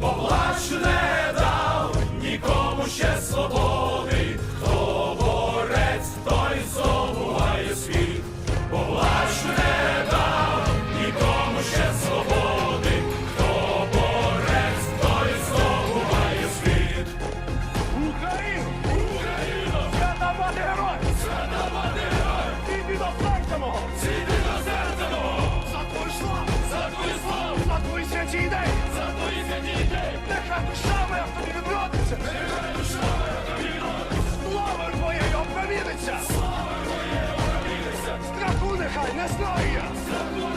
мов граніт, Slayer!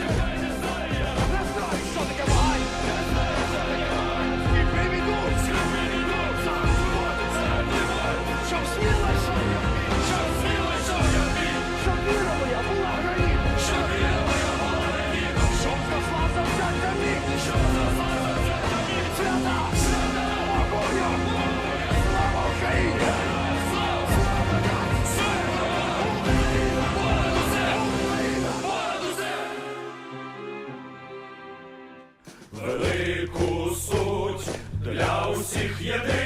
велику суть для усіх єдиних.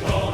people.